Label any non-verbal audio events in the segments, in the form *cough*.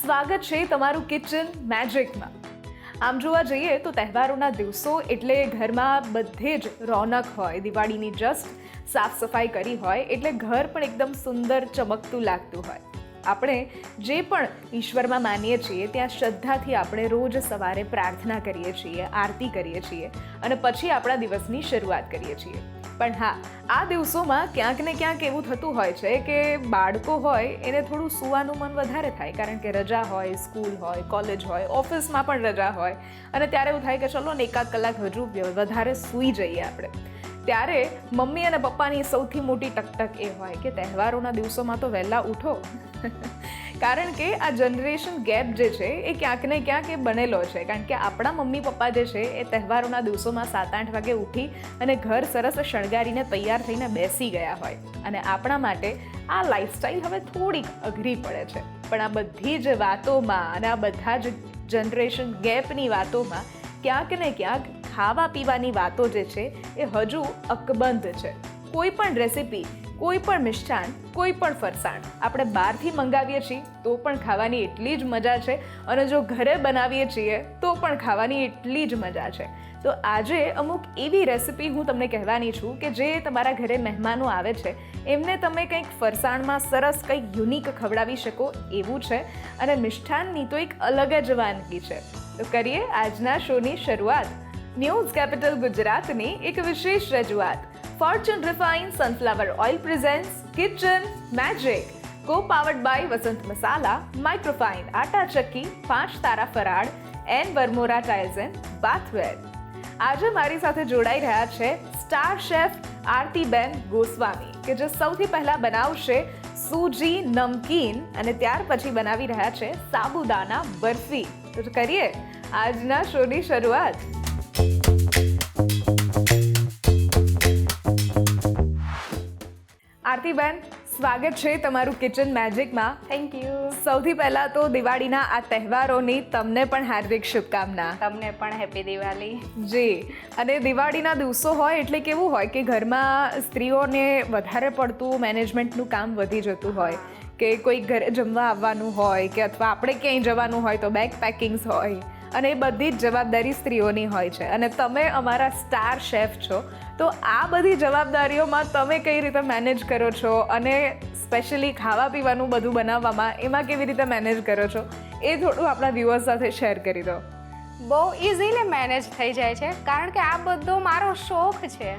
સ્વાગત છે તમારું કિચન મેજિકમાં આમ જોવા જઈએ તો તહેવારોના દિવસો એટલે ઘરમાં બધે જ રોનક હોય, દિવાળીની જસ્ટ સાફ સફાઈ કરી હોય એટલે ઘર પણ એકદમ સુંદર ચમકતું લાગતું હોય. આપણે જે પણ ઈશ્વરમાં માનીએ છીએ ત્યાં શ્રદ્ધાથી આપણે રોજ સવારે પ્રાર્થના કરીએ છીએ, આરતી કરીએ છીએ અને પછી આપણા દિવસની શરૂઆત કરીએ છીએ. પણ હા, આ દિવસોમાં ક્યાંક ને ક્યાંક એવું થતું હોય છે કે બાળકો હોય એને થોડું સૂવાનું મન વધારે થાય. કારણ કે રજા હોય, સ્કૂલ હોય, કોલેજ હોય, ઓફિસમાં પણ રજા હોય. અને ત્યારે એવું થાય કે ચલો ને એકાદ કલાક હજુ વધારે સૂઈ જઈએ આપણે. ત્યારે મમ્મી અને પપ્પાની સૌથી મોટી ટકટક એ હોય કે તહેવારોના દિવસોમાં તો વહેલા ઉઠો. કારણ કે આ જનરેશન ગેપ જે છે, એ ક્યાંક ને ક્યાંક એ બનેલો છે. કારણ કે આપણા મમ્મી પપ્પા જે છે, એ તહેવારોના દિવસોમાં સાત આઠ વાગે ઉઠી અને ઘર સરસ શણગારીને તૈયાર થઈને બેસી ગયા હોય. અને આપણા માટે આ લાઈફસ્ટાઈલ હવે થોડીક અઘરી પડે છે. પણ આ બધી જ વાતોમાં અને આ બધા જ જનરેશન ગેપની વાતોમાં ક્યાંક ને ક્યાંક ખાવા પીવાની વાતો જે છે, એ હજુ અકબંધ છે. કોઈ પણ રેસિપી કોઈ પણ મિષ્ટાન કોઈ પણ ફરસાણ આપણે બહારથી મંગાવીએ છીએ, તો પણ ખાવાની એટલી જ મજા છે અને જો ઘરે બનાવીએ છીએ, તો પણ ખાવાની એટલી જ મજા છે. તો આજે અમુક એવી રેસિપી હું તમને કહેવાની છું કે જે તમારા ઘરે મહેમાનો આવે છે, એમને તમે કંઈક ફરસાણમાં સરસ કંઈક યુનિક ખવડાવી શકો એવું છે અને મિષ્ઠાનની તો એક અલગ જ વાનગી છે. તો કરીએ આજના શોની શરૂઆત. ન્યૂઝ કેપિટલ ગુજરાતની એક વિશેષ રજૂઆત. Fortune refine sunflower oil presents kitchen magic co powered by Vasant Masala microfine atta Chakki Panch Tara Faral and Varmora tiles and bathware આજે મારી સાથે જોડાઈ રહ્યા છે સ્ટાર શેફ આરતીબેન ગોસ્વામી કે જે સૌથી પહેલાં બનાવશે સૂજી નમકીન અને ત્યાર પછી બનાવી રહ્યા છે સાબુદાના બરફી તો કરીએ આજના શોની શરૂઆત આરતીબેન સ્વાગત છે તમારું કિચન મેજિકમાં થેન્ક યુ સૌથી પહેલા તો દિવાળીના આ તહેવારોની તમને પણ હાર્દિક શુભકામના. તમને પણ હેપી દિવાળી. જી અને દિવાળીના દિવસો હોય એટલે કેવું હોય કે ઘરમાં સ્ત્રીઓને વધારે પડતું મેનેજમેન્ટનું કામ વધી જતું હોય કે કોઈ ઘરે જમવા આવવાનું હોય કે અથવા આપણે ક્યાંય જવાનું હોય તો બેગ પેકિંગ્સ હોય અને એ બધી જ જવાબદારી સ્ત્રીઓની હોય છે. અને તમે અમારા સ્ટાર શેફ છો તો આ બધી જવાબદારીઓમાં તમે કઈ રીતે મેનેજ કરો છો? અને સ્પેશિયલી ખાવા પીવાનું બધું બનાવવામાં એમાં કેવી રીતે મેનેજ કરો છો? એ થોડું આપણા વ્યૂઅર્સ સાથે શેર કરી દો. બહુ ઇઝીલી મેનેજ થઈ જાય છે, કારણ કે આ બધો મારો શોખ છે.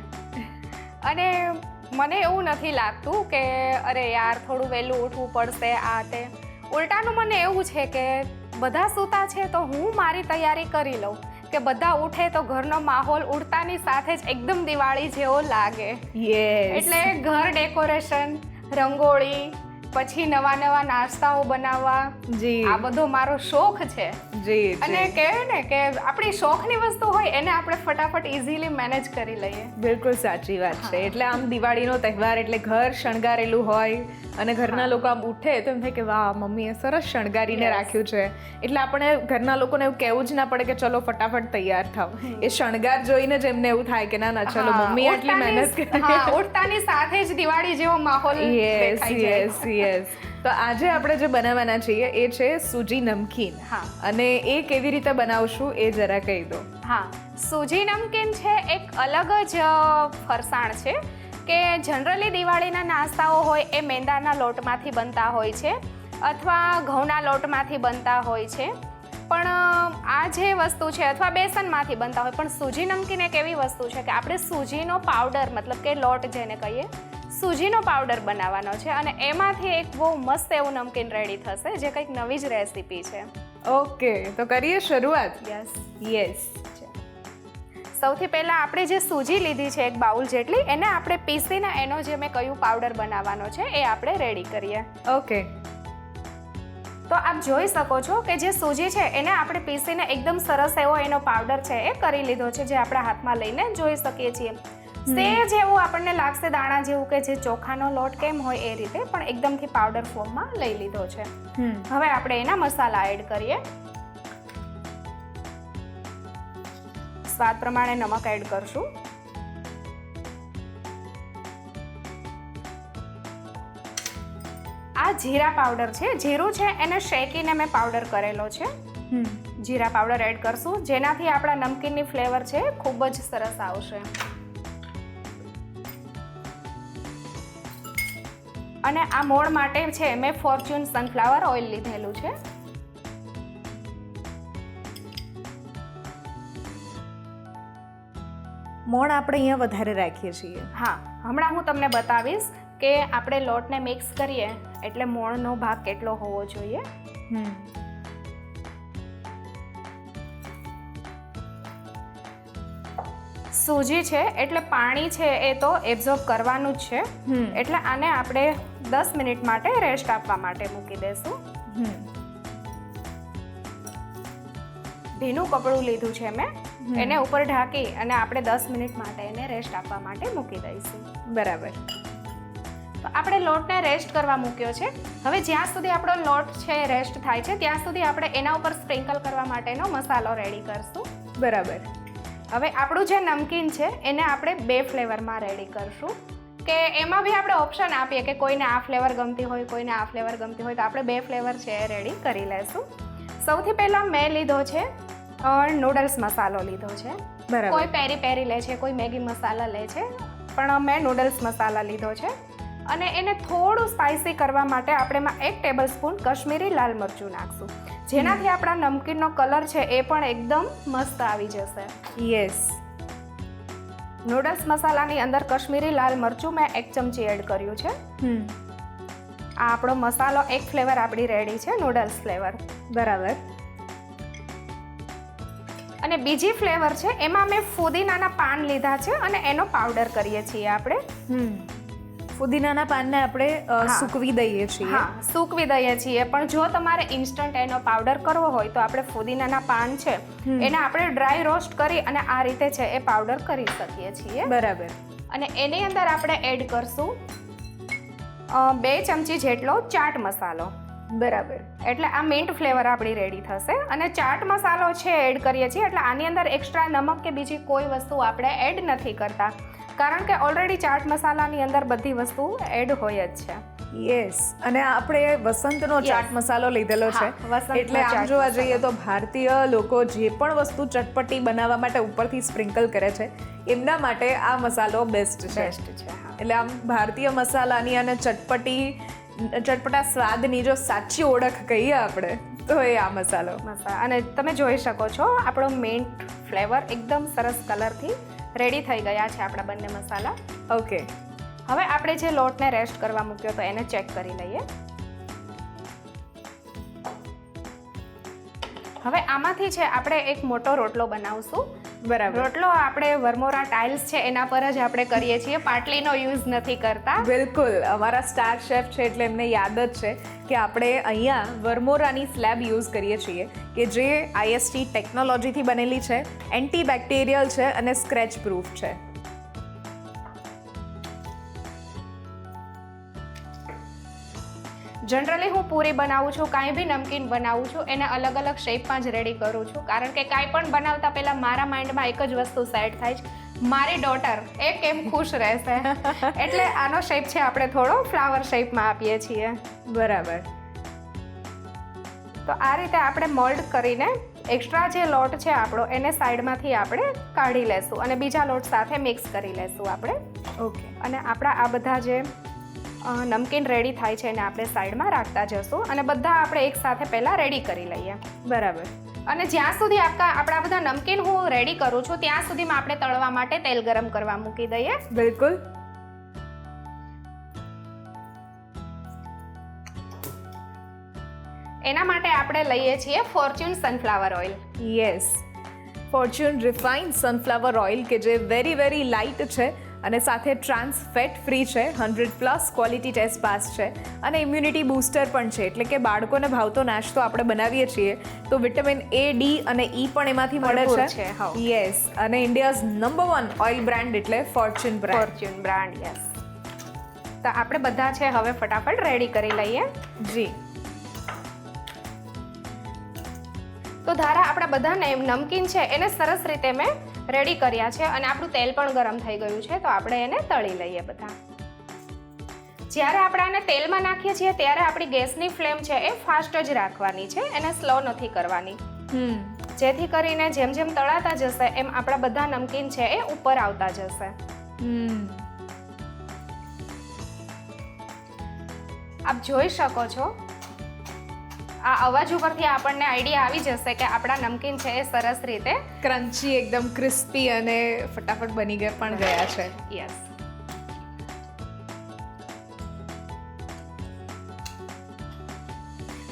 અને મને એવું નથી લાગતું કે, અરે યાર, થોડું વહેલું ઉઠવું પડશે આ તે. ઉલટાનું મને એવું છે કે, બધા સૂતા છે તો હું મારી તૈયારી કરી લઉં. કે બધા ઉઠે તો ઘરનો માહોલ ઉડતાની સાથે જ એકદમ દિવાળી જેવો લાગે. એટલે ઘર ડેકોરેશન રંગોળી પછી નવા નવા નાસ્તાઓ બનાવવા. જી. આ બધો મારો શોખ છે. જી અને કહેવાય ને કે આપણી શોખની વસ્તુ હોય એને આપણે ફટાફટ ઇઝીલી મેનેજ કરી લઈએ. બિલકુલ સાચી વાત છે. એટલે આમ દિવાળીનો તહેવાર એટલે ઘર શણગારેલું હોય અને ઘરના લોકો આમ ઉઠે તો એમ થાય કે વાહ મમ્મીએ સરસ શણગારીને રાખ્યું છે. એટલે આપણે ઘરના લોકોને એવું કહેવું જ ના પડે કે ચલો ફટાફટ તૈયાર થાવ. એ શણગાર જોઈને જ એમને એવું થાય કે ના ના ચલો મમ્મી આટલી મહેનત કરી. ઉઠતાની સાથે જ દિવાળી જેવો માહોલ યસ યસ યસ તો આજે આપણે જે બનાવવાના છીએ એ છે સૂજી નમકીન. હા. અને એ કેવી રીતે બનાવશું એ જરા કહી દો. હા. સૂજી નમકીન છે એક અલગ જ ફરસાણ છે કે જનરલી દિવાળીના નાસ્તાઓ હોય એ મેંદાના લોટમાંથી બનતા હોય છે અથવા ઘઉંના લોટમાંથી બનતા હોય છે. પણ આ જે વસ્તુ છે અથવા બેસનમાંથી બનતા હોય પણ સૂજી નમકીન એક એવી વસ્તુ છે કે આપણે સૂજીનો પાવડર મતલબ કે લોટ જેને કહીએ સૂજીનો પાવડર બનાવવાનો છે અને એમાંથી એક બહુ મસ્ત એવું નમકીન રેડી થશે જે કંઈક નવી જ રેસીપી છે. ઓકે તો કરીએ શરૂઆત? યસ. યસ. સૌથી પહેલાં આપણે જે સૂજી લીધી છે એક બાઉલ જેટલી એને આપણે પીસીને એનો જે મેં કયું પાવડર બનાવવાનો છે એ આપણે રેડી કરીએ. ઓકે. તો આપ જોઈ શકો છો કે જે સૂજી છે એને આપણે પીસીને એકદમ સરસ એવો એનો પાવડર છે એ કરી લીધો છે જે આપણા હાથમાં લઈને જોઈ શકીએ છીએ. સેજ એવું આપણને લાગશે દાણા જેવું કે જે ચોખાનો લોટ કેમ હોય એ રીતે પણ એકદમથી પાવડર ફોર્મમાં લઈ લીધો છે. હવે આપણે એના મસાલા એડ કરીએ. સ્વાદ પ્રમાણે નમક એડ કરશું. આ જીરા પાવડર છે. જીરું છે એને શેકીને મેં પાવડર કરેલો છે. જીરા પાવડર એડ કરશું. જેનાથી આપણા નમકીનની ફ્લેવર છે ખૂબ જ સરસ આવશે. અને આ મોળ માટે છે મેં ફોર્ચ્યુન સનફ્લાવર ઓઇલ લીધેલું છે. મોણ આપણે અહીંયા વધારે રાખીએ છીએ. હા હમણાં હું તમને બતાવીશ કે આપણે લોટને મિક્સ કરીએ એટલે મોણનો ભાગ કેટલો હોવો જોઈએ. સૂજી છે એટલે પાણી છે એ તો એબ્ઝોર્બ કરવાનું જ છે. હમ. એટલે આને આપણે દસ મિનિટ માટે રેસ્ટ આપવા માટે મૂકી હમ. ભીનું કપડું લીધું છે મેં. એને ઉપર ઢાંકી અને આપણે દસ મિનિટ માટે એને રેસ્ટ આપવા માટે મૂકી દઈશું. બરાબર. તો આપણે લોટને રેસ્ટ કરવા મૂક્યો છે. હવે જ્યાં સુધી આપણો લોટ છે રેસ્ટ થાય છે ત્યાં સુધી આપણે એના ઉપર સ્પ્રિંકલ કરવા માટેનો મસાલો રેડી કરશું. બરાબર. હવે આપણું જે નમકીન છે એને આપણે બે ફ્લેવરમાં રેડી કરશું. કે એમાં બી આપણે ઓપ્શન આપીએ કે કોઈને આ ફ્લેવર ગમતી હોય કોઈને આ ફ્લેવર ગમતી હોય તો આપણે બે ફ્લેવર છે એ રેડી કરી લેશું. સૌથી પહેલાં મેં લીધો છે નૂડલ્સ મસાલો લીધો છે. બરાબર. કોઈ પેરી પેરી લે છે કોઈ મેગી મસાલા લે છે પણ મેં નૂડલ્સ મસાલા લીધો છે. અને એને થોડું સ્પાઇસી કરવા માટે આપણે એમાં એક ટેબલ સ્પૂન કશ્મીરી લાલ મરચું નાખશું. જેનાથી આપણા નમકીનનો કલર છે એ પણ એકદમ મસ્ત આવી જશે. યસ નૂડલ્સ મસાલાની અંદર કશ્મીરી લાલ મરચું મેં એક ચમચી એડ કર્યું છે. આ આપણો મસાલો એક ફ્લેવર આપણી રેડી છે નૂડલ્સ ફ્લેવર. બરાબર. અને બીજી ફ્લેવર છે એમાં મેં ફુદીનાના પાન લીધા છે અને એનો પાવડર કરીએ છીએ આપણે. હમ. ફુદીનાના પાનને આપણે સૂકવી દઈએ છીએ. હા સૂકવી દઈએ છીએ. પણ જો તમારે ઇન્સ્ટન્ટ એનો પાવડર કરવો હોય તો આપણે ફુદીનાના પાન છે એને આપણે ડ્રાય રોસ્ટ કરી અને આ રીતે છે એ પાવડર કરી શકીએ છીએ. બરાબર. અને એની અંદર આપણે એડ કરશું બે ચમચી જેટલો ચાટ મસાલો. બરાબર. એટલે આ મિન્ટ ફ્લેવર આપણી રેડી થશે. અને ચાટ મસાલો છે એડ કરીએ છીએ એટલે આની અંદર એક્સ્ટ્રા નમક કે બીજી કોઈ વસ્તુ આપણે એડ નથી કરતા. કારણ કે ઓલરેડી ચાટ મસાલાની અંદર બધી વસ્તુ એડ હોય જ છે. યસ અને આપણે વસંતનો ચાટ મસાલો લીધેલો છે. એટલે આમ જોવા જઈએ તો ભારતીય લોકો જે પણ વસ્તુ ચટપટી બનાવવા માટે ઉપરથી સ્પ્રિંકલ કરે છે એમના માટે આ મસાલો બેસ્ટ છે. બેસ્ટ છે એટલે આમ ભારતીય મસાલાની અને ચટપટી ચટપટા સ્વાદની જો સાચી ઓળખ કહીએ આપણે તો એ આ મસાલો. અને તમે જોઈ શકો છો આપણો મેઇન ફ્લેવર એકદમ સરસ કલરથી રેડી થઈ ગયા છે આપણા બંને મસાલા. ઓકે. હવે આપણે જે લોટને રેસ્ટ કરવા મૂક્યો તો એને ચેક કરી લઈએ. હવે આમાંથી છે આપણે એક મોટો રોટલો બનાવશું બરાબર. રોટલો આપણે વરમોરા ટાઇલ્સ છે એના પર જ આપણે કરીએ છીએ. પાટલીનો યુઝ નથી કરતા. બિલકુલ. અમારા સ્ટાર શેફ છે એટલે એમને યાદ જ છે કે આપણે અહીંયા વરમોરાની સ્લેબ યુઝ કરીએ છીએ કે જે આઈએસટી ટેકનોલોજીથી બનેલી છે એન્ટી બેક્ટેરિયલ છે અને સ્ક્રેચ પ્રૂફ છે. જનરલી હું પૂરી બનાવું છું કાંઈ બી નમકીન બનાવું છું એને અલગ અલગ શેપમાં જ રેડી કરું છું. કારણ કે કાંઈ પણ બનાવતા પહેલાં મારા માઇન્ડમાં એક જ વસ્તુ સેટ થાય છે. મારી ડોટર એ કેમ ખુશ રહેશે? એટલે આનો શેપ છે આપણે થોડો ફ્લાવર શેપમાં આપીએ છીએ. બરાબર. તો આ રીતે આપણે મોલ્ડ કરીને એક્સ્ટ્રા જે લોટ છે આપણો એને સાઈડમાંથી આપણે કાઢી લેશું અને બીજા લોટ સાથે મિક્સ કરી લેશું આપણે. ઓકે અને આપણા આ બધા જે નમકીન રેડી થાય છે એને આપણે સાઈડમાં રાખતા જશું અને બધા આપણે એકસાથે પહેલાં રેડી કરી લઈએ. બરાબર. અને જ્યાં સુધી આપણા આપણા બધા નમકીન હું રેડી કરું છું ત્યાં સુધીમાં આપણે તળવા માટે તેલ ગરમ કરવા મૂકી દઈએ. બિલકુલ. એના માટે આપણે લઈએ છીએ Fortune sunflower oil yes Fortune refined sunflower oil કે જે વેરી વેરી લાઇટ છે અને સાથે ટ્રાન્સ ફેટ ફ્રી છે hundred plus quality test pass છે અને ઇમ્યુનિટી બૂસ્ટર પણ છે. એટલે કે બાળકોને ભાવતો નાસ્તો આપણે બનાવીએ છીએ તો વિટામિન એ ડી અને ઈ પણ એમાંથી મળે છે. યસ અને India's number one oil brand એટલે Fortune brand Fortune brand yes તો આપણે બધા છે હવે ફટાફટ રેડી કરી લઈએ. જી. તો ધારા આપણા બધાને નમકીન છે એને સરસ રીતે મેં રેડી કર્યા છે અને આપણું તેલ પણ ગરમ થઈ ગયું છે તો આપણે એને તળી લઈએ બધા. જ્યારે આપણે આને તેલમાં નાખીએ છીએ ત્યારે આપણી ગેસની ફ્લેમ છે એ ફાસ્ટ જ રાખવાની છે એને સ્લો નથી કરવાની. જેથી કરીને જેમ જેમ તળાતા જશે એમ આપણા બધા નમકીન છે એ ઉપર આવતા જશે. હમ. આપ જોઈ શકો છો આ અવાજ ઉપરથી આપણને આઈડિયા આવી જશે કે આપણા નમકીન છે એ સરસ રીતે ક્રન્ચી એકદમ ક્રિસ્પી અને ફટાફટ બની ગયા પણ ગયા છે. યસ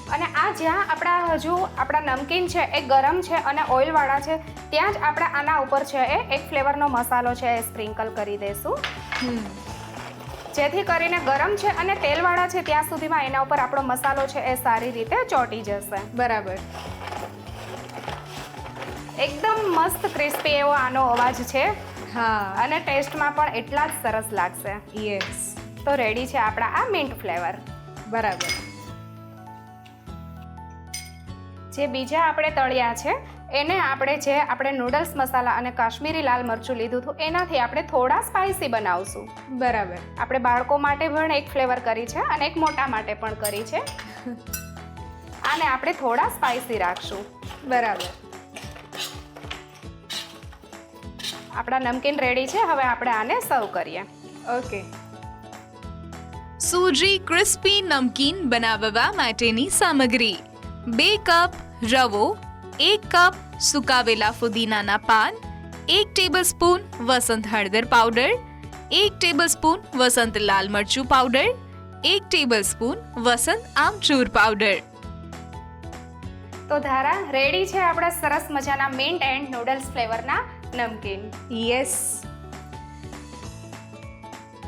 અને આ જ્યાં આપણા હજુ આપણા નમકીન છે એ ગરમ છે અને ઓઇલવાળા છે ત્યાં જ આપણે આના ઉપર છે એ એક ફ્લેવરનો મસાલો છે એ સ્પ્રિંકલ કરી દઈશું જેથી કરીને ગરમ છે અને તેલવાળા છે ત્યાં સુધીમાં એના ઉપર આપણો મસાલો છે એ સારી રીતે ચોંટી જશે. બરાબર. એકદમ મસ્ત ક્રિસ્પી એવો આનો અવાજ છે. હા. અને ટેસ્ટમાં પણ એટલા જ સરસ લાગશે. યસ તો રેડી છે આપણા આ મિન્ટ ફ્લેવર. બરાબર. જે બીજા આપણે તળિયા છે એને આપણે જે આપણે નૂડલ્સ મસાલા અને કાશ્મીરી લાલ મરચું લીધું હતું એનાથી આપણે થોડા સ્પાઇસી બનાવશું. બરાબર. આપણે બાળકો માટે પણ એક ફ્લેવર કરી છે અને એક મોટા માટે પણ કરી છે. આને આપણે થોડા સ્પાઇસી રાખશું. બરાબર. આપણા નમકીન રેડી છે હવે આપણે આને સર્વ કરીએ. ઓકે સૂજી ક્રિસ્પી નમકીન બનાવવા માટેની સામગ્રી. બે કપ રવો એક કપ સુકાવેલા ફુદીનાના પાન એક ટેબલસ્પૂન વસંત હળદર પાવડર એક ટેબલસ્પૂન વસંત લાલ મરચું પાવડર એક ટેબલસ્પૂન વસંત આમચૂર પાવડર. તો ધારા રેડી છે આપણા સરસ મજાના મિન્ટ એન્ડ નૂડલ્સ ફ્લેવરના નમકીન. યસ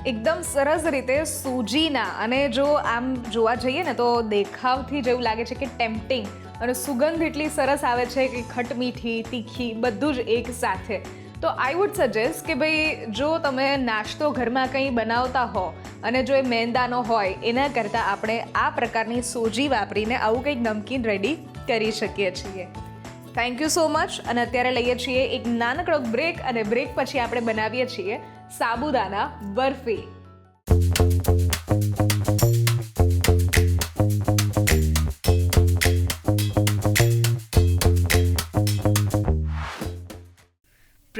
એકદમ સરસ રીતે સૂજીના અને જો આમ જોવા જઈએ ને તો દેખાવથી જેવું લાગે છે કે ટેમ્પટિંગ અને સુગંધ એટલી સરસ આવે છે કે ખટમીઠી તીખી, બધું જ એક સાથે. તો આઈ વુડ સજેસ્ટ કે ભાઈ, જો તમે નાસ્તો ઘરમાં કંઈ બનાવતા હો અને જો એ મેંદાનો હોય, એના કરતાં આપણે આ પ્રકારની સોજી વાપરીને આવું કંઈક નમકીન રેડી કરી શકીએ છીએ. થેન્ક યુ સો મચ અને અત્યારે લઈએ છીએ એક નાનકડો બ્રેક અને બ્રેક પછી આપણે બનાવીએ છીએ સાબુદાના barfi.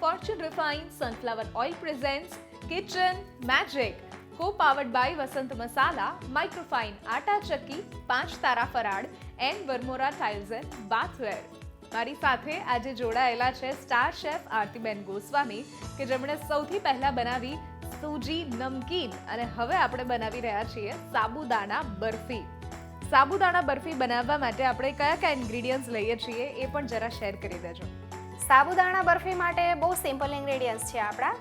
Fortune refine sunflower oil presents kitchen magic co powered by Vasant Masala microfine atta Chakki Panch Tara Faral and Varmora tiles and bathware મારી સાથે આજે જોડાયેલા છે સ્ટાર શેફ આરતીબેન ગોસ્વામી, કે જેમણે સૌથી પહેલા બનાવી સૂજી નમકીન અને હવે આપણે બનાવી રહ્યા છીએ સાબુદાણા બરફી. સાબુદાણા બરફી બનાવવા માટે આપણે કયા કયા ઇન્ગ્રીડિયન્ટ્સ લઈએ છીએ એ પણ જરા શેર કરી દેજો. સાબુદાણા બરફી માટે બહુ સિમ્પલ ઇન્ગ્રેડિયન્ટ્સ છે આપણા.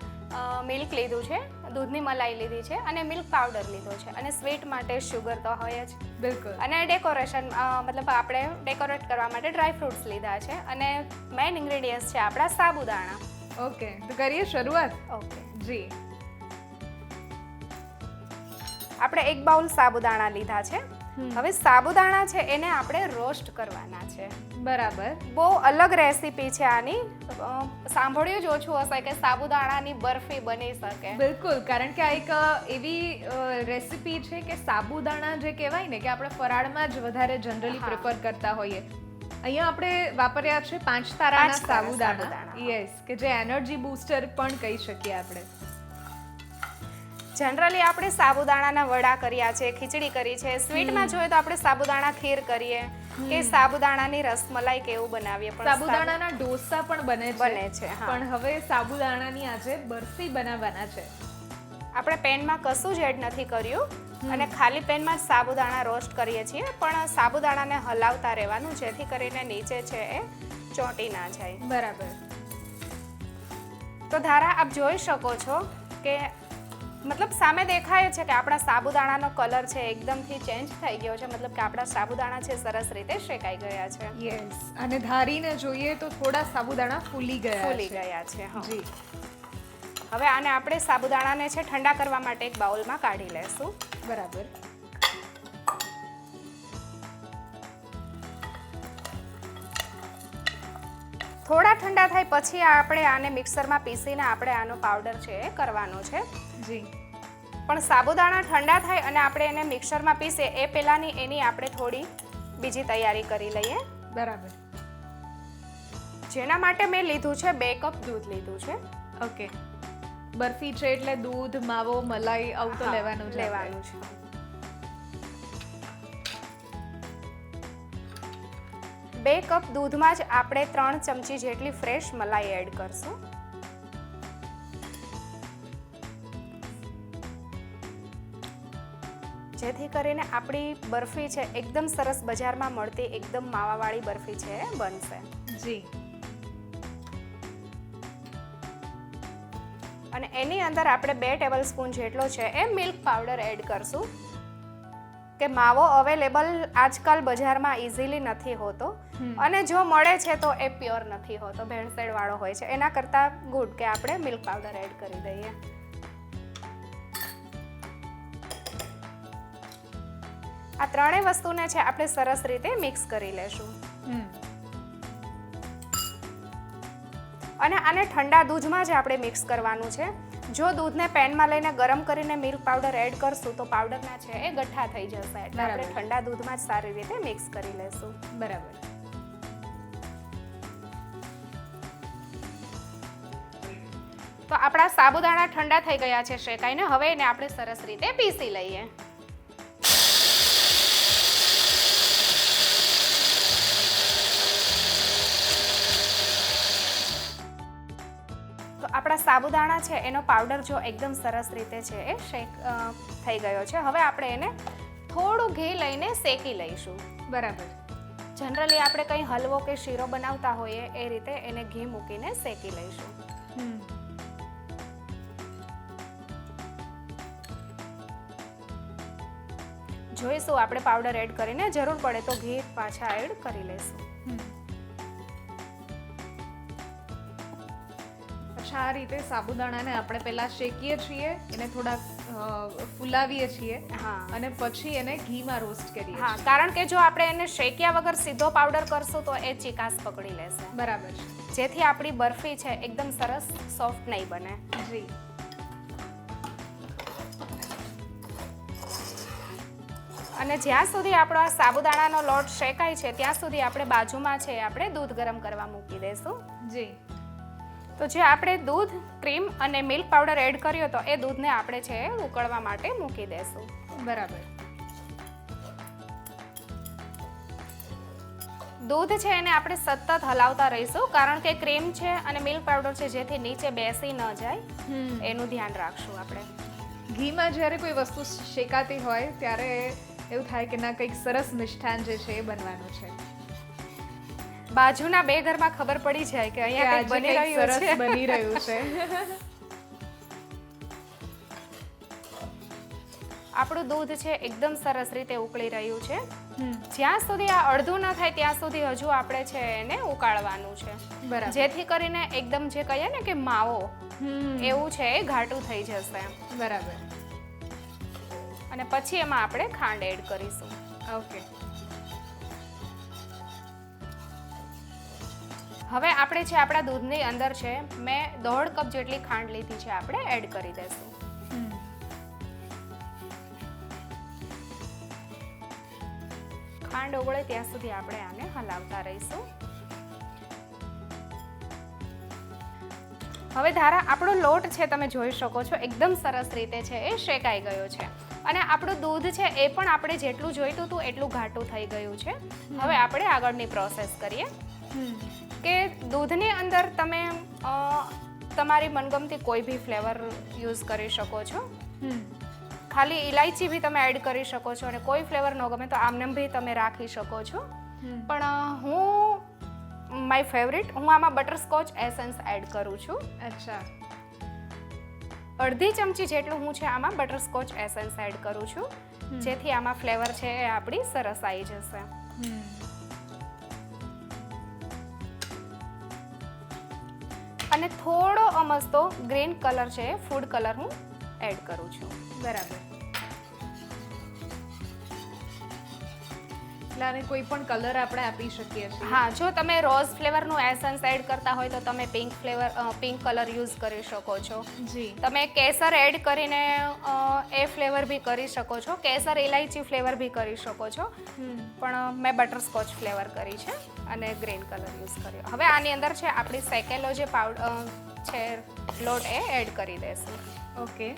મિલ્ક લીધું છે દૂધની મલાઈ લીધી છે અને મિલ્ક પાવડર લીધો છે અને સ્વીટ માટે શુગર તો હોય જ. બિલકુલ. અને ડેકોરેશન મતલબ આપણે ડેકોરેટ કરવા માટે ડ્રાય ફ્રૂટ્સ લીધા છે અને મેઇન ઇન્ગ્રેડિયન્ટ્સ છે આપણા સાબુદાણા. ઓકે તો કરીએ શરૂઆત? ઓકે જી. આપણે એક બાઉલ સાબુદાણા લીધા છે. હવે સાબુદાણા છે એને આપણે રોસ્ટ કરવાના છે. બરાબર. બહુ અલગ રેસીપી છે આની. સાંભળ્યું જ ઓછું હશે કે સાબુદાણાની બરફી બની શકે. બિલકુલ કારણ કે આ એક એવી રેસીપી છે કે સાબુદાણા જે કહેવાય ને કે આપણે ફરાળમાં જ વધારે જનરલી. પ્રિફર કરતા હોઈએ. અહીંયા આપણે વાપર્યા છે પાંચ તારાના સાબુદાણા. યસ કે જે એનર્જી બૂસ્ટર પણ કહી શકીએ આપણે. જનરલી આપણે સાબુદાણાના વડા કર્યા છે ખીચડી કરી છે. સ્વીટમાં જોઈએ તો આપણે સાબુદાણા ખીર કરીએ કે સાબુદાણાની રસમલાઈ કેવું બનાવીએ પણ સાબુદાણાના ડોસા પણ બને બને છે, પણ હવે સાબુદાણાની આજે બરફી બનાવવાના છે. આપણે પેનમાં કશું જ એડ નથી કર્યું અને ખાલી પેનમાં જ સાબુદાણા રોસ્ટ કરીએ છીએ પણ સાબુદાણાને હલાવતા રહેવાનું જેથી કરીને નીચે છે એ ચોંટી ના જાય. બરાબર. તો ધારા આપ જોઈ શકો છો કે મતલબ સામે દેખાય છે કે આપણા સાબુદાણાનો કલર છે એકદમથી ચેન્જ થઈ ગયો છે. મતલબ કે આપણા સાબુદાણા છે સરસ રીતે શેકાઈ ગયા છે. યસ અને ધારીને જોઈએ તો થોડા સાબુદાણા ફૂલી ગયા ફૂલી ગયા છે હા. જી. હવે આને આપણે સાબુદાણાને છે ઠંડા કરવા માટે એક બાઉલમાં કાઢી લેશું. બરાબર. થોડા ઠંડા થાય પછી આપણે આને મિક્સરમાં પીસીને આપણે આનો પાવડર છે એ કરવાનો છે. જી. પણ સાબુદાણા ઠંડા થાય અને આપણે એને મિક્સરમાં પીસે એ પહેલાંની એની આપણે થોડી બીજી તૈયારી કરી લઈએ. બરાબર. જેના માટે મેં લીધું છે બે કપ દૂધ લીધું છે. ઓકે. બરફી છે એટલે દૂધ માવો મલાઈ આવું તો લેવાનું લેવાનું છે. બે કપ દૂધમાં જ આપણે ત્રણ ચમચી જેટલી ફ્રેશ મલાઈ એડ કરશું. જેથી કરીને આપણી બરફી છે એકદમ સરસ બજારમાં મળતી એકદમ માવાવાળી બરફી છે બનશે. જી. અને એની અંદર આપણે બે ટેબલ સ્પૂન જેટલો છે એ મિલ્ક પાવડર એડ કરશું. કે માવો અવેલેબલ આજકાલ બજારમાં ઇઝીલી નથી હોતો. અને જો મળે છે તો એ પ્યોર નથી હોતો ભેળસેળ વાળો હોય છે. એના કરતાં ગુડ કે આપણે મિલ્ક પાવડર એડ કરી દઈએ. આ ત્રણેય વસ્તુને છે આપણે સરસ રીતે મિક્સ કરી લેશું. અને આને ઠંડા દૂધમાં જ આપણે મિક્સ કરવાનું છે. જો દૂધને પેનમાં લઈને ગરમ કરીને મિલ્ક પાવડર એડ કરશું તો પાવડરના છે એ ગઠ્ઠા થઈ જશે. એટલે આપણે ઠંડા દૂધમાં જ સારી રીતે મિક્સ કરી લેશું. બરાબર. તો આપણા સાબુદાણા ઠંડા થઈ ગયા છે શેકાઈને. હવે એને આપણે સરસ રીતે પીસી લઈએ. સાબુદાણા છે એનો પાવડર જો એકદમ સરસ રીતે છે એ શેક થઈ ગયો છે. હવે આપણે એને થોડું ઘી લઈને શેકી લઈશું. બરાબર. જનરલી આપણે કંઈ હલવો કે શીરો બનાવતા હોઈએ એ રીતે એને ઘી મૂકીને શેકી લઈશું. જોઈશું આપણે પાવડર એડ કરીને જરૂર પડે તો ઘી પાછા એડ કરી લઈશું આ રીતે સાબુદાણાને આપણે પહેલા શેકીએ છીએ એને થોડા ફુલાવીએ છીએ હા. અને પછી એને ઘીમાં રોસ્ટ કરીએ હા કારણ કે જો આપણે એને શેક્યા વગર સીધો પાવડર કરશું તો એ ચિકાસ પકડી લેશે. બરાબર છે. જેથી આપણી બરફી છે એકદમ સરસ સોફ્ટ નહીં બને. જી. અને જ્યાં સુધી આપણો આ સાબુદાણાનો લોટ શેકાય છે ત્યાં સુધી આપણે બાજુમાં છે આપણે દૂધ ગરમ કરવા મૂકી દઈશું જી. તો જે આપણે દૂધ ક્રીમ અને મિલ્ક પાવડર એડ કર્યો તો એ દૂધને આપણે છે ઉકળવા માટે મૂકી દઈશું બરાબર. દૂધ છે એને આપણે સતત હલાવતા રહીશું કારણ કે ક્રીમ છે અને મિલ્ક પાવડર છે જેથી નીચે બેસી ન જાય. એનું ધ્યાન રાખશું આપણે. ઘીમાં જ્યારે કોઈ વસ્તુ શેકાતી હોય ત્યારે એવું થાય કે ના કંઈક સરસ મિષ્ઠાન જે છે એ બનવાનું છે. બાજુના બે ઘરમાં ખબર પડી જાય કે અહીંયા કંઈક બની રહ્યું સરસ છે. બની રહ્યું છે. *laughs* આપણું દૂધ છે એકદમ સરસ રીતે ઉકળી રહ્યું છે. જ્યાં સુધી આ અડધું ન થાય ત્યાં સુધી હજુ આપણે છે એને ઉકાળવાનું છે. બરાબર. જેથી કરીને એકદમ જે કહીએ ને કે માવો એવું છે એ ઘાટું થઈ જશે. બરાબર. અને પછી એમાં આપણે ખાંડ એડ કરીશું. ઓકે. હવે આપણે છે આપણા દૂધની અંદર છે મેં દોઢ કપ જેટલી ખાંડ લીધી છે આપણે એડ કરી દઈશું. ખાંડ ઓગળે ત્યાં સુધી આપણે આને હલાવતા રહીશું. હવે ધારા આપણો લોટ છે તમે જોઈ શકો છો એકદમ સરસ રીતે છે એ શેકાઈ ગયો છે. અને આપણું દૂધ છે એ પણ આપણે જેટલું જોઈતું હતું એટલું ઘાટું થઈ ગયું છે. હવે આપણે આગળની પ્રોસેસ કરીએ. કે દૂધની અંદર તમે તમારી મનગમતી કોઈ બી ફ્લેવર યુઝ કરી શકો છો? ખાલી ઇલાયચી બી તમે એડ કરી શકો છો અને કોઈ ફ્લેવર ન ગમે તો આમનેમ બી તમે રાખી શકો છો. પણ હું માય ફેવરિટ હું આમાં બટરસ્કોચ એસેન્સ એડ કરું છું. અચ્છા. અડધી ચમચી જેટલું હું છે આમાં બટરસ્કોચ એસેન્સ એડ કરું છું. જેથી આમાં ફ્લેવર છે એ આપણી સરસ આવી જશે અને થોડો અમસ્તો ગ્રીન કલર છે ફૂડ કલર હું એડ કરું છું. બરાબર. એટલે આને કોઈ પણ કલર આપણે આપી શકીએ છીએ. હા જો તમે રોઝ ફ્લેવરનું એસન્સ એડ કરતા હોય તો તમે pink flavour pink colour use કરી શકો છો. જી. તમે કેસર એડ કરીને એ ફ્લેવર બી કરી શકો છો. કેસર ઇલાયચી ફ્લેવર બી કરી શકો છો. પણ મેં બટરસ્કોચ ફ્લેવર કરી છે અને ગ્રીન કલર યુઝ કર્યો. હવે આની અંદર છે આપણી સેકેલો જે પાવડર છે લોટ એ એડ કરી દેશું. ઓકે.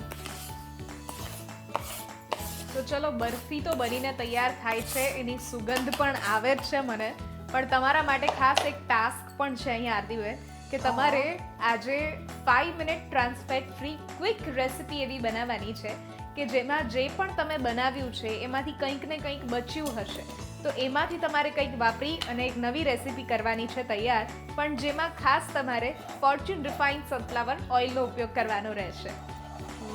તો ચલો બરફી તો બનીને તૈયાર થાય છે એની સુગંધ પણ આવે જ છે મને. પણ તમારા માટે ખાસ એક ટાસ્ક પણ છે અહીંયા આરતીબેન કે તમારે આજે five minute trans fat free quick recipe એવી બનાવવાની છે કે જેમાં જે પણ તમે બનાવ્યું છે એમાંથી કંઈક ને કંઈક બચ્યું હશે. તો એમાંથી તમારે કંઈક વાપરી અને એક નવી રેસિપી કરવાની છે તૈયાર પણ જેમાં ખાસ તમારે ફોર્ચ્યુન રિફાઇન્ડ સનફ્લાવર ઓઇલનો ઉપયોગ કરવાનો રહેશે.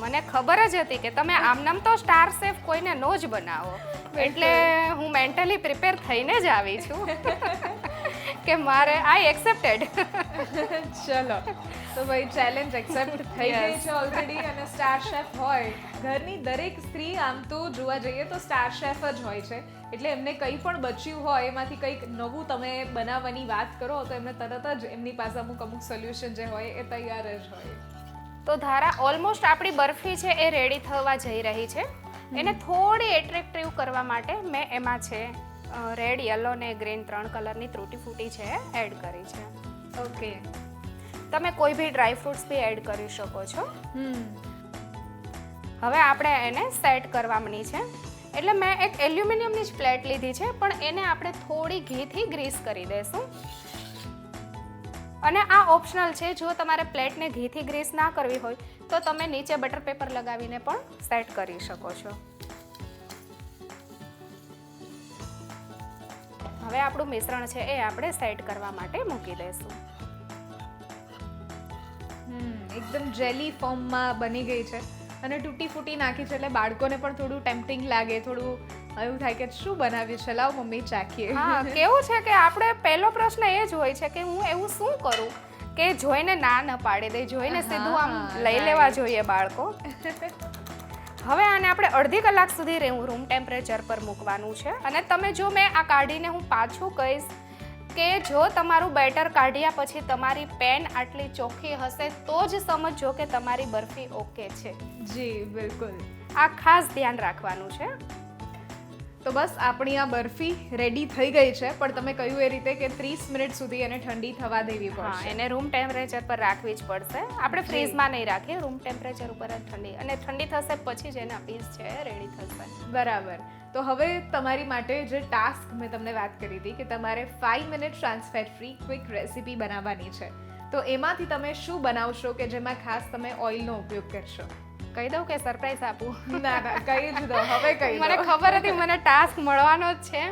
મને ખબર જ હતી કે તમે આમનામ તો સ્ટાર શેફ કોઈને નો જ બનાવો. એટલે હું મેન્ટલી પ્રિપેર થઈને જ આવી છું કે મારે આઈ એક્સેપ્ટેડ ચલો. તો ભાઈ ચેલેન્જ એક્સેપ્ટ થઈ ગઈ છે ઓલરેડી અને સ્ટાર શેફ હોય. ઘરની દરેક સ્ત્રી આમ તો જોવા જઈએ તો સ્ટાર શેફ જ હોય છે. એટલે એમને કંઈ પણ બચ્યું હોય એમાંથી કંઈક નવું તમે બનાવવાની વાત કરો તો એમને તરત જ એમની પાસે અમુક અમુક સોલ્યુશન જે હોય એ તૈયાર જ હોય. તો ધારા ઓલમોસ્ટ આપણી બરફી છે એ રેડી થવા જઈ રહી છે. એને થોડી એટ્રેક્ટિવ કરવા માટે મેં એમાં છે રેડ યલો ને ગ્રીન ત્રણ કલરની ત્રુટી ફૂટી છે એડ કરી છે. ઓકે. તમે કોઈ બી ડ્રાય ફ્રૂટ્સ બી એડ કરી શકો છો. હવે આપણે એને સેટ કરવાની છે. એટલે મેં એક એલ્યુમિનિયમની જ પ્લેટ લીધી છે પણ એને આપણે થોડી ઘીથી ગ્રીસ કરી દઈશું. અને આ ઓપ્શનલ છે, જો તમારે પ્લેટને ઘીથી ગ્રીસ ના કરવી હોય, તો તમે નીચે બટર પેપર લગાવીને પણ સેટ કરી શકો છો. હવે આપણું મિશ્રણ છે, એ આપણે સેટ કરવા માટે મૂકી દઈશું. એકદમ જેલી ફોર્મમાં બની ગઈ છે. અને તૂટી ફૂટી નાખી છે, એટલે બાળકોને પણ થોડું ટેમ્પટિંગ લાગે, થોડું એવું થાય કે શું બનાવ્યું છે? લાવ મમ્મી ચાખીએ. હા કેવું છે કે આપણે પહેલો પ્રશ્ન એ જ હોય છે કે હું એવું શું કરું કે જોઈને ના ન પાડી દે જોઈને સીધું આમ લઈ લેવા જોઈએ બાળકો. હવે આને આપણે અડધી કલાક સુધી રહેવું રૂમ ટેમ્પરેચર પર મૂકવાનું છે. અને તમે જો મેં આ કાઢીને હું પાછું કહીશ કે જો તમારું બેટર કાઢ્યા પછી તમારી પેન આટલી ચોખ્ખી હશે તો જ સમજજો કે તમારી બરફી ઓકે છે. જી બિલકુલ. આ ખાસ ધ્યાન રાખવાનું છે. તો બસ આપણી આ બરફી રેડી થઈ ગઈ છે પણ તમે કહ્યું એ રીતે કે ત્રીસ મિનિટ સુધી એને ઠંડી થવા દેવી પડશે. એને રૂમ ટેમ્પરેચર પર રાખવી જ પડશે. આપણે જી. ફ્રીઝમાં નહીં રાખીએ રૂમ ટેમ્પરેચર ઉપર જ ઠંડી. અને ઠંડી થશે પછી જ એના પીસ છે રેડી થશે. બરાબર. તો હવે તમારી માટે જે ટાસ્ક મેં તમને વાત કરી હતી કે તમારે five minute trans fat free quick recipe બનાવવાની છે. તો એમાંથી તમે શું બનાવશો કે જેમાં ખાસ તમે ઓઇલનો ઉપયોગ કરશો? કહી દઉં કે સરપ્રાઈઝ આપું? ના ના કહી જ દો હવે કહી મને ખબર હતી મને ટાસ્ક મળવાનો જ છે.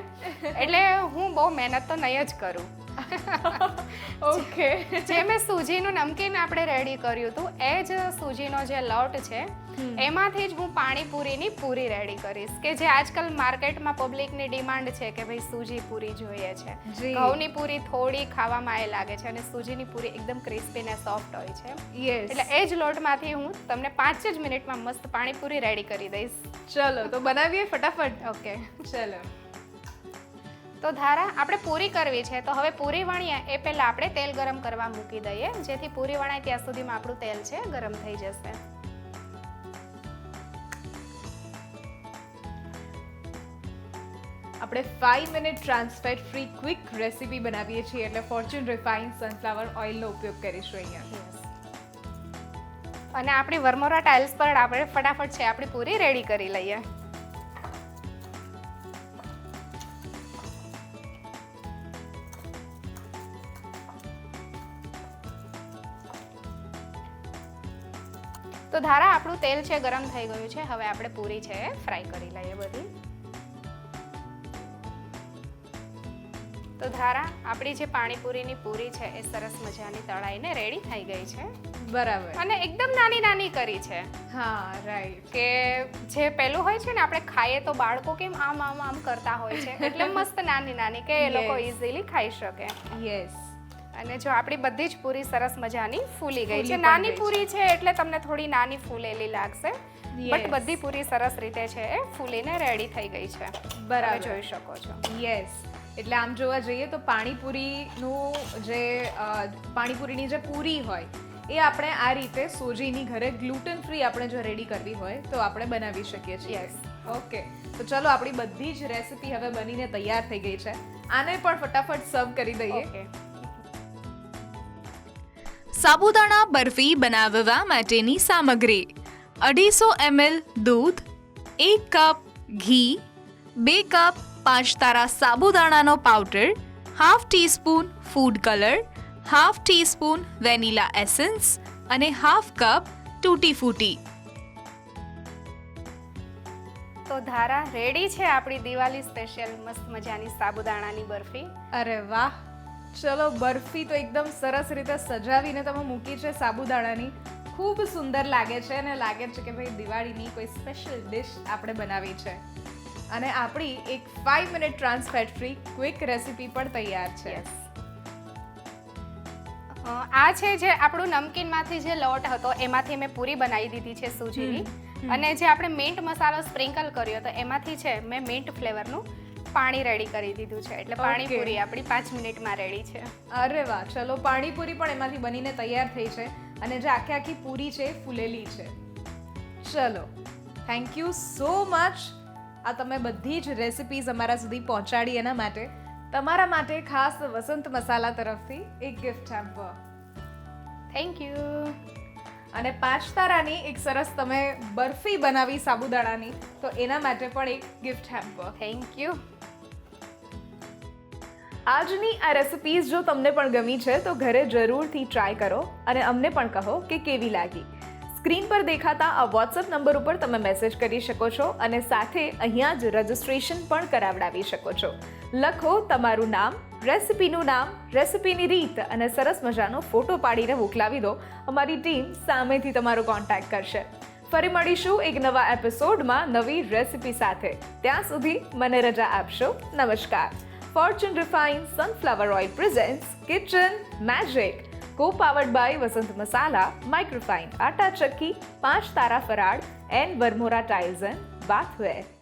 એટલે હું બહુ મહેનત તો નહીં જ કરું. *laughs* ઓકે. જે મેં સૂજીનું નમકીન આપણે રેડી કર્યું હતું એ જ સૂજીનો જે લોટ છે એમાંથી જ હું પાણીપુરીની પૂરી રેડી કરીશ કે જે આજકાલ માર્કેટમાં પબ્લિકની ડિમાન્ડ છે કે ભાઈ સૂજી પૂરી જોઈએ છે. ઘઉંની પૂરી થોડી ખાવામાં એ લાગે છે અને સૂજીની પૂરી એકદમ ક્રિસ્પી ને સોફ્ટ હોય છે. એટલે એ જ લોટમાંથી હું તમને પાંચ જ મિનિટમાં મસ્ત પાણીપુરી રેડી કરી દઈશ. ચલો તો બનાવીએ ફટાફટ? ઓકે ચલો. તો ધારા આપણે પૂરી કરવી છે. તો હવે પૂરી વણીએ એ પહેલાં આપણે તેલ ગરમ કરવા મૂકી દઈએ. જેથી પૂરી વણાય ત્યાં સુધીમાં આપણું તેલ છે ગરમ થઈ જશે. આપણે five minute trans fat free quick recipe બનાવીએ છીએ એટલે ફોર્ચ્યુન રિફાઇન્ડ સનફ્લાવર ઓઇલનો ઉપયોગ કરીશું અહીંયા. અને આપણી વરમોરા ટાઇલ્સ પર આપણે ફટાફટ છે આપણી પૂરી રેડી કરી લઈએ. તો ધારા આપણું તેલ છે ગરમ થઈ ગયું છે. હવે આપણે પૂરી છે ફ્રાય કરી લઈએ બધી. તો ધારા આપણી જે પાણીપુરીની પૂરી છે એ સરસ મજાની તળાઈને રેડી થઈ ગઈ છે. બરાબર. અને એકદમ નાની નાની કરી છે. હા રાઈટ કે જે પેલું હોય છે ને આપણે ખાઈએ તો બાળકો કેમ આમ આમ આમ કરતા હોય છે? એટલે મસ્ત નાની નાની કે એ *laughs* લોકો ઈઝીલી ઇઝીલી ખાઈ શકે. યસ અને જો આપણી બધી જ પૂરી સરસ મજાની ફૂલી ગઈ છે. નાની પૂરી છે એટલે તમને થોડી નાની ફૂલેલી લાગશે. બટ બધી પૂરી સરસ રીતે છે એ ફૂલીને રેડી થઈ ગઈ છે. બરાબર. જોઈ શકો છો. યસ એટલે આમ જોવા જઈએ તો પાણીપુરીનું જે પાણીપુરીની જે પૂરી હોય એ આપણે આ રીતે સોજીની ઘરે ગ્લુટન ફ્રી આપણે જો રેડી કરવી હોય તો આપણે બનાવી શકીએ છીએ. યસ ઓકે તો ચલો આપણી બધી જ રેસીપી હવે બનીને તૈયાર થઈ ગઈ છે. આને પણ ફટાફટ સર્વ કરી દઈએ. ઓકે સાબુદાણા બરફી બનાવવા માટેની સામગ્રી. અઢીસો એમએલ દૂધ એક કપ ઘી બે કપ પાંચ તારા સાબુદાણાનો powder half teaspoon food colour half teaspoon vanilla essence અને હાફ કપ તૂટી ફૂટી. તો ધારા રેડી છે આપણી દિવાળી સ્પેશિયલ મસ્ત મજાની સાબુદાણાની બરફી? અરે વાહ! ચલો બરફી તો એકદમ સરસ રીતે સજાવીને તમે મૂકી છે સાબુદાણાની. ખૂબ સુંદર લાગે છે અને લાગે છે કે ભાઈ દિવાળીની કોઈ સ્પેશિયલ ડિશ આપણે બનાવી છે. અને આપણી એક five minute trans fat free quick recipe પણ તૈયાર છે. આ છે જે આપણું નમકીનમાંથી જે લોટ હતો એમાંથી મેં પૂરી બનાવી દીધી છે સૂજીની. અને જે આપણે મિન્ટ મસાલો સ્પ્રિંકલ કર્યો હતો એમાંથી છે મેં મિન્ટ ફ્લેવરનું પાણી રેડી કરી દીધું છે. એટલે પાણીપુરી આપણી પાંચ મિનિટમાં રેડી છે. અરે વાહ ચલો પાણીપુરી પણ એમાંથી બનીને તૈયાર થઈ છે અને જે આખી આખી પૂરી છે ફૂલેલી છે. ચલો થેન્ક યુ સો મચ આ તમે બધી જ રેસિપીઝ અમારા સુધી પહોંચાડી એના માટે. તમારા માટે ખાસ વસંત મસાલા તરફથી એક ગિફ્ટ હેમ્પર થેન્ક યુ અને પાંચ તારાની એક સરસ તમે બરફી બનાવી સાબુદાણાની, તો એના માટે પણ એક ગિફ્ટ હેમ્પર થેન્ક યુ આજની આ રેસિપીઝ જો તમને પણ ગમી છે, તો ઘરે જરૂરથી ટ્રાય કરો અને અમને પણ કહો કે કેવી લાગી. સ્ક્રીન પર દેખાતા આ વોટ્સઅપ નંબર ઉપર તમે મેસેજ કરી શકો છો અને સાથે અહીંયા જ રજિસ્ટ્રેશન પણ કરાવડાવી શકો છો. લખો તમારું નામ, રેસિપીનું નામ, રેસિપીની રીત અને સરસ મજાનો ફોટો પાડીને મોકલાવી દો. અમારી ટીમ સામેથી તમારો કોન્ટેક્ટ કરશે. ફરી મળીશું એક નવા એપિસોડમાં નવી રેસિપી સાથે. ત્યાં સુધી મને રજા આપશો. નમસ્કાર. Fortune refine sunflower oil presents kitchen magic co powered by Vasant Masala microfine atta Chakki Panch Tara Faral and Varmora tiles and bathware